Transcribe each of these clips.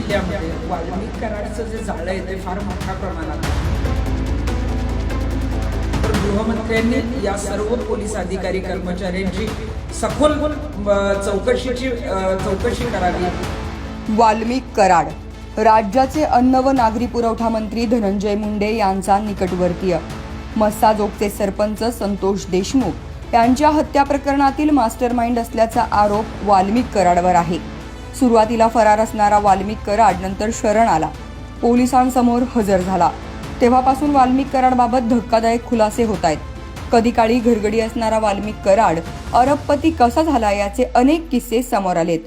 जिल्ह्यामध्ये वाल्मिक कराडचं जे जाळं आहे ते फार मोठ्या प्रमाणात तर गृहमंत्र्यांनी या सर्व पोलीस अधिकारी कर्मचाऱ्यांची सखोल चौकशीची चौकशी करावी. वाल्मिक कराड राज्याचे अन्न व नागरी पुरवठा मंत्री धनंजय मुंडे यांचा निकटवर्तीय. मस्साजोगचे सरपंच संतोष देशमुख यांच्या हत्या प्रकरणातील मास्टर माइंड असल्याचा आरोप वाल्मिक कराडवर आहे. सुरुवातीला फरार असणारा वाल्मिक कराड नंतर शरण आला. पोलिसांसमोर हजर झाला. तेव्हापासून वाल्मिक कराडबाबत धक्कादायक खुलासे होत आहेत. कधी काळी घरगडी असणारा वाल्मिक कराड अरबपती कसा झाला याचे अनेक किस्से समोर आलेत.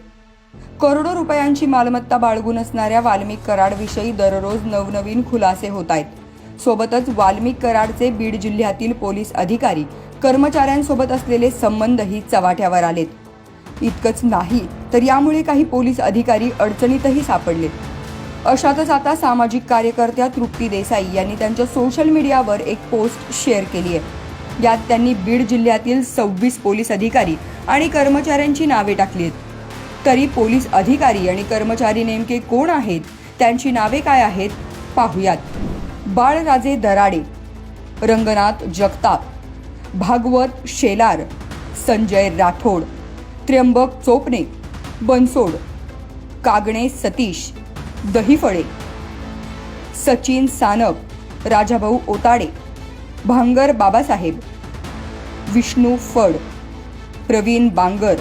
करोडो रुपयांची मालमत्ता बाळगून असणाऱ्या वाल्मिक कराडविषयी दररोज नवनवीन खुलासे होत आहेत. सोबतच वाल्मिक कराडचे बीड जिल्ह्यातील पोलीस अधिकारी कर्मचाऱ्यांसोबत असलेले संबंधही चव्हाट्यावर आलेत. इतकंच नाही. तर यामुळे काही पोलीस अधिकारी अडचणीतही सापडले. अशातच आता सामाजिक कार्यकर्त्या तृप्ती देसाई यांनी त्यांच्या सोशल मीडियावर एक पोस्ट शेअर केली आहे. यात त्यांनी बीड जिल्ह्यातील सव्वीस पोलीस अधिकारी आणि कर्मचाऱ्यांची नावे टाकली आहेत. तरी पोलीस अधिकारी आणि कर्मचारी नेमके कोण आहेत? त्यांची नावे काय आहेत? पाहुयात. बाळराजे दराडे रंगनाथ जगताप भागवत शेलार संजय राठोड त्र्यंबक चोपणे बनसोड कागणे सतीश दहीफळे सचिन सानप राजाभाऊ ओताडे भांगर बाबासाहेब विष्णू फड प्रवीण बांगर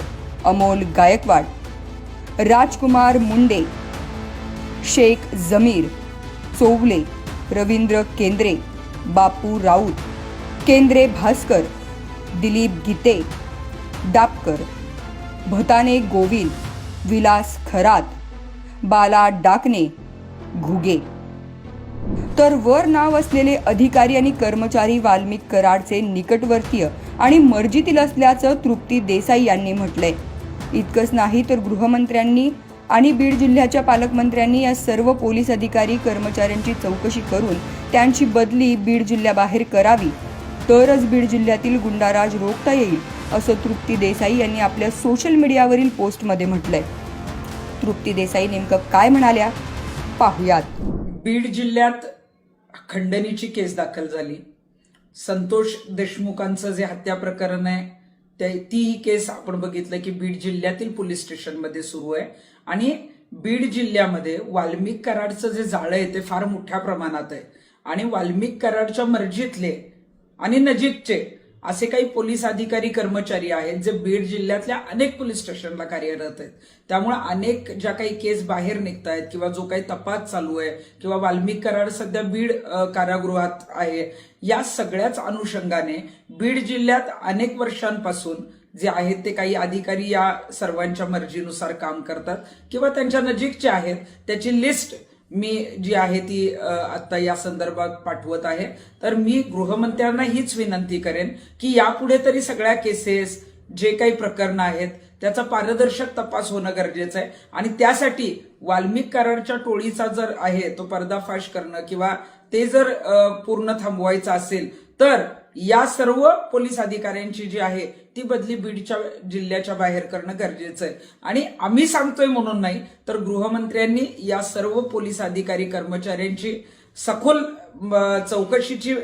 अमोल गायकवाड राजकुमार मुंडे शेख जमीर चोवले रवींद्र केंद्रे बापू राऊत केंद्रे भास्कर दिलीप गीते डापकर भताने गोविंद विलास खरात बाला डाकणे घुगे. तर वर नाव असलेले अधिकारी आणि कर्मचारी वाल्मिक कराडचे निकटवर्तीय आणि मर्जीतील असल्याचं तृप्ती देसाई यांनी म्हटलंय. इतकंच नाही तर गृहमंत्र्यांनी आणि बीड जिल्ह्याच्या पालकमंत्र्यांनी या सर्व पोलीस अधिकारी कर्मचाऱ्यांची चौकशी करून त्यांची बदली बीड जिल्ह्याबाहेर करावी. तरच बीड जिल्ह्यातील गुंडाराज रोखता येईल. असं तृप्ती देसाई यांनी आपल्या सोशल मीडियावरील पोस्टमध्ये म्हटलंय. तृप्ती देसाई नेमकं काय म्हणाल्या? पाहुयात. बीड जिल्ह्यात खंडणीची केस दाखल झाली. संतोष देशमुखांचं जे हत्या प्रकरण आहे ते तीही केस आपण बघितलं की बीड जिल्ह्यातील पोलीस स्टेशनमध्ये सुरू आहे. आणि बीड जिल्ह्यामध्ये वाल्मिक कराडचं जे जाळं आहे ते फार मोठ्या प्रमाणात आहे. आणि वाल्मिक कराडच्या मर्जीतले आणि नजीकचे असे काही पोलीस अधिकारी कर्मचारी आहेत जे बीड जिल्ह्यातल्या अनेक पोलीस स्टेशनला कार्यरत आहेत. त्यामुळे अनेक ज्या काही केस बाहेर निघत आहेत किंवा जो काही तपास चालू आहे किंवा वाल्मिक करार सध्या बीड कारागृहात आहे या सगळ्याच अनुषंगाने बीड जिल्ह्यात अनेक वर्षांपासून जे आहेत ते काही अधिकारी या सर्वांच्या मर्जीनुसार काम करतात किंवा त्यांच्या नजीकचे आहेत त्याची लिस्ट मी जी आहे ती आत्ता आता या संदर्भात पाठवत आहे. तर मी गृहमंत्र्यांना हीच विनंती करेन की यापुढे तरी सगळ्या केसेस जे काही प्रकरणं आहेत त्याचा पारदर्शक तपास होणं गरजेचं आहे. आणि त्यासाठी वाल्मिक कराडच्या टोळीचा जर आहे तो पर्दाफाश करणं किंवा ते जर पूर्ण थांबवायचं असेल तर या सर्व पोलीस अधिकाऱ्यांची जी आहे ती बदली बीडच्या जिल्ह्याच्या बाहेर करणं गरजेचं आहे. आणि आम्ही सांगतोय म्हणून नाही तर गृहमंत्र्यांनी या सर्व पोलीस अधिकारी कर्मचाऱ्यांची सखोल चौकशीची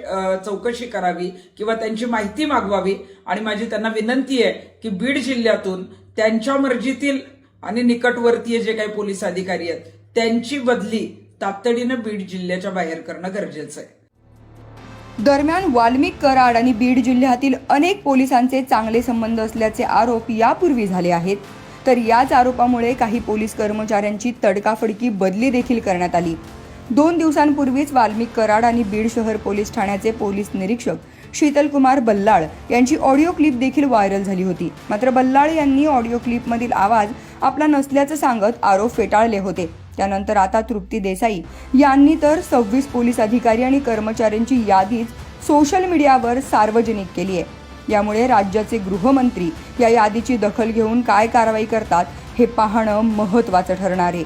चौकशी करावी किंवा त्यांची माहिती मागवावी. आणि माझी त्यांना विनंती आहे की बीड जिल्ह्यातून त्यांच्या मर्जीतील आणि निकटवर्तीय जे काही पोलीस अधिकारी आहेत त्यांची बदली तातडीनं बीड जिल्ह्याच्या बाहेर करणं गरजेचं आहे. दरम्यान वाल्मिक कराड आणि बीड जिल्ह्यातील अनेक पोलिसांचे चांगले संबंध असल्याचे आरोप यापूर्वी झाले आहेत. तर याच आरोपामुळे काही पोलीस कर्मचाऱ्यांची तडकाफडकी बदली देखील करण्यात आली. दोन दिवसांपूर्वीच वाल्मिक कराड आणि बीड शहर पोलीस ठाण्याचे पोलीस निरीक्षक शीतलकुमार बल्लाळ यांची ऑडिओ क्लिप देखील व्हायरल झाली होती. मात्र बल्लाळ यांनी ऑडिओ क्लिपमधील आवाज आपला नसल्याचं सांगत आरोप फेटाळले होते. त्यानंतर आता तृप्ती देसाई यांनी तर सव्वीस पोलीस अधिकारी आणि कर्मचाऱ्यांची यादीच सोशल मीडियावर सार्वजनिक केली आहे. यामुळे राज्याचे गृहमंत्री या यादीची दखल घेऊन काय कारवाई करतात हे पाहणं महत्त्वाचं ठरणार आहे.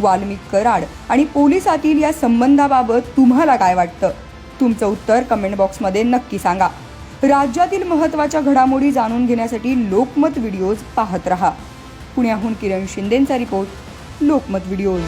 वाल्मिक कराड आणि पोलिसातील या संबंधाबाबत तुम्हाला काय वाटतं? तुमचं उत्तर कमेंट बॉक्समध्ये नक्की सांगा. राज्यातील महत्त्वाच्या घडामोडी जाणून घेण्यासाठी लोकमत व्हिडिओज पाहत रहा. पुण्याहून किरण शिंदेंचा रिपोर्ट लोकमत व्हिडिओज